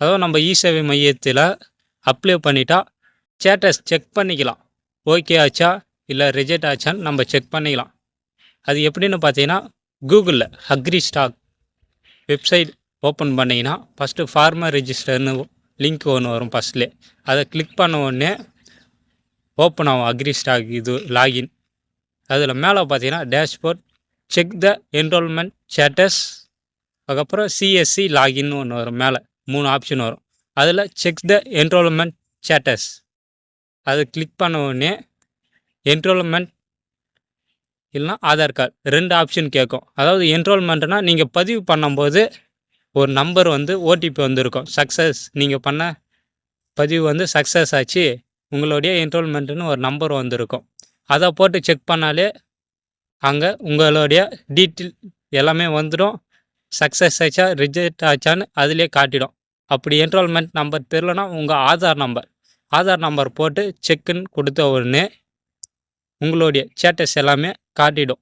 அதாவது நம்ம இ சேவை மையத்தில் அப்ளை பண்ணிட்டா ஸ்டேட்டஸ் செக் பண்ணிக்கலாம். ஓகே ஆச்சா? இல்லை ரிஜெக்ட் ஆச்சான்னு நம்ம செக் பண்ணிக்கலாம். அது எப்படின்னு பார்த்தீங்கன்னா கூகுளில் அக்ரி ஸ்டாக் வெப்சைட் ஓப்பன் பண்ணிங்கன்னா ஃபஸ்ட்டு ஃபார்மர் ரிஜிஸ்டர்னு லிங்க் ஒன்று வரும் ஃபஸ்ட்லேயே அதை கிளிக் பண்ண உடனே ஓப்பன் ஆகும் அக்ரி ஸ்டாக் இது லாகின் அதில் மேலே பார்த்தீங்கன்னா dashboard check the enrolment status அதுக்கப்புறம் சிஎஸ்சி லாகின்னு ஒன்று வரும் மேலே. மூணு ஆப்ஷன் வரும். அதில் செக் த என்ரோல்மெண்ட் ஸ்டேட்டஸ் அதை கிளிக் பண்ண உடனே என்ரோல்மெண்ட் இல்லைனா ஆதார் கார்டு ரெண்டு ஆப்ஷன் கேட்கும். அதாவது என்ரோல்மெண்ட்னா நீங்கள் பதிவு பண்ணும்போது ஒரு நம்பர் வந்து ஓடிபி வந்திருக்கும். சக்ஸஸ் நீங்கள் பண்ண பதிவு வந்து சக்ஸஸ் ஆச்சு. உங்களுடைய என்ரோல்மெண்ட்டுன்னு ஒரு நம்பர் வந்திருக்கும். அதை போட்டு செக் பண்ணாலே அங்கே உங்களுடைய டீட்டெயில் எல்லாமே வந்துடும். சக்ஸஸ் ஆச்சா ரிஜெக்ட் ஆச்சான்னு அதிலே காட்டிடும். அப்படி என்ரோல்மெண்ட் நம்பர் தெரிலனா உங்கள் ஆதார் நம்பர் ஆதார் நம்பர் போட்டு செக்குன்னு கொடுத்த உடனே உங்களுடைய ஸ்டேட்டஸ் எல்லாமே காட்டிடும்.